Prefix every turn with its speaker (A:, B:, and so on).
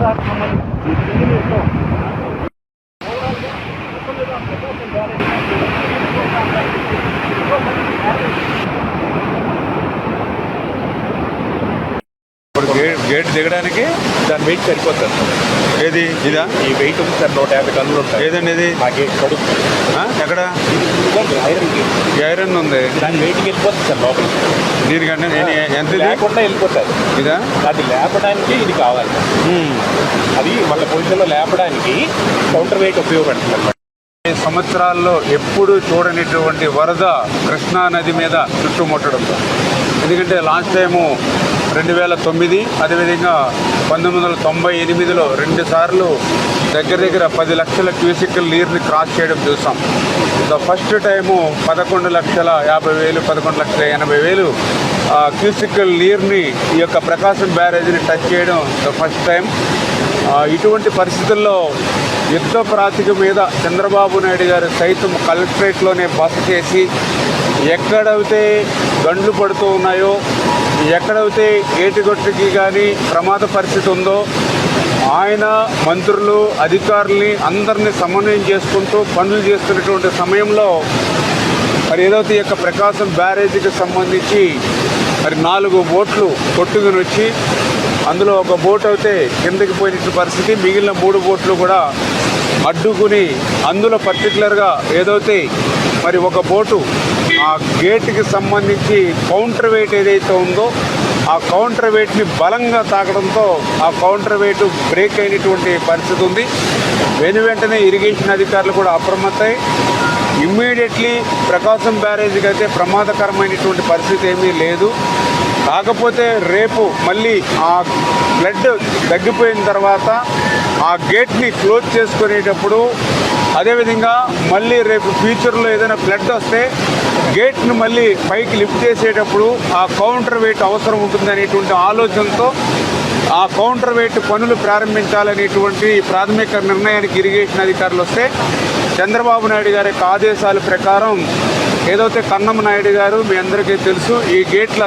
A: దానికి సంబంధించి ఇంజనీర్తో
B: ఇప్పుడు గేట్ గేట్ దిగడానికి
A: దాని వెయిట్ సరిపోతుంది. సార్
B: ఏది? ఇదా?
A: ఈ వెయిట్ ఉంది సార్ నూట యాభై టన్నులు ఉంటాయి.
B: ఏదండి ఇది?
A: ఆ గేట్ కడుపు.
B: ఆ? ఎక్కడ?
A: ఐరన్ గేట్
B: ఉంది.
A: దాని వెయిట్కి వెళ్ళిపోతుంది సార్ లోపలికి
B: దీనికంటే నేను ఎంత
A: లేకుండా వెళ్ళిపోతుంది
B: ఇదా?
A: అది లేపడానికి ఇది కావాలి. అది మళ్ళీ పొజిషన్లో లేపడానికి కౌంటర్ వెయిట్ ఉపయోగపడుతుంది. అనమాట
B: సంవత్సరాల్లో ఎప్పుడు చూడనిటువంటి వరద కృష్ణా నది మీద చుట్టుముట్టడంతో. ఎందుకంటే లాస్ట్ టైము రెండు వేల తొమ్మిది అదేవిధంగా పంతొమ్మిది వందల తొంభై ఎనిమిదిలో రెండు సార్లు దగ్గర దగ్గర పది లక్షల క్యూసికల్ నీరుని క్రాస్ చేయడం చూసాం. ద ఫస్ట్ టైము పదకొండు లక్షల యాభై వేలు పదకొండు లక్షల ఎనభై వేలు క్యూసికల్ నీరుని ఈ యొక్క ప్రకాశం బ్యారేజ్ని టచ్ చేయడం ద ఫస్ట్ టైం. ఇటువంటి పరిస్థితుల్లో యుద్ధ ప్రాతిక మీద చంద్రబాబు నాయుడు గారు సైతం కలెక్టరేట్లోనే బస చేసి ఎక్కడైతే గండ్లు పడుతూ ఉన్నాయో ఎక్కడైతే ఏటిగొట్టుకి కానీ ప్రమాద పరిస్థితి ఉందో ఆయన మంత్రులు అధికారుల్ని అందరినీ సమన్వయం చేసుకుంటూ పనులు చేస్తున్నటువంటి సమయంలో మరి ఏదైతే యొక్క ప్రకాశం బ్యారేజీకి సంబంధించి మరి నాలుగు బోట్లు కొట్టుకుని వచ్చి అందులో ఒక బోట్ అయితే కిందకి పోయిన పరిస్థితి మిగిలిన మూడు బోట్లు కూడా అడ్డుకుని అందులో పర్టికులర్గా ఏదైతే మరి ఒక బోటు ఆ గేట్కి సంబంధించి కౌంటర్ వెయిట్ ఏదైతే ఉందో ఆ కౌంటర్ వెయిట్ని బలంగా తాకడంతో ఆ కౌంటర్ వెయిట్ బ్రేక్ అయినటువంటి పరిస్థితి ఉంది. వెను వెంటనే ఇరిగేషన్ అధికారులు కూడా అప్రమత్తై ఇమ్మీడియట్లీ ప్రకాశం బ్యారేజ్కి అయితే ప్రమాదకరమైనటువంటి పరిస్థితి ఏమీ లేదు. కాకపోతే రేపు మళ్ళీ ఆ బ్లడ్ తగ్గిపోయిన తర్వాత ఆ గేట్ని క్లోజ్ చేసుకునేటప్పుడు అదేవిధంగా మళ్ళీ రేపు ఫ్యూచర్లో ఏదైనా ఫ్లడ్ వస్తే గేట్ను మళ్ళీ పైకి లిఫ్ట్ చేసేటప్పుడు ఆ కౌంటర్ వెయిట్ అవసరం ఉంటుందనేటువంటి ఆలోచనతో ఆ కౌంటర్ వెయిట్ పనులు ప్రారంభించాలనేటువంటి ప్రాథమిక నిర్ణయానికి ఇరిగేషన్ అధికారులు వస్తే చంద్రబాబు నాయుడు గారి యొక్క ఆదేశాల ప్రకారం ఏదైతే కన్నం నాయుడు గారు మీ అందరికీ తెలుసు ఈ గేట్ల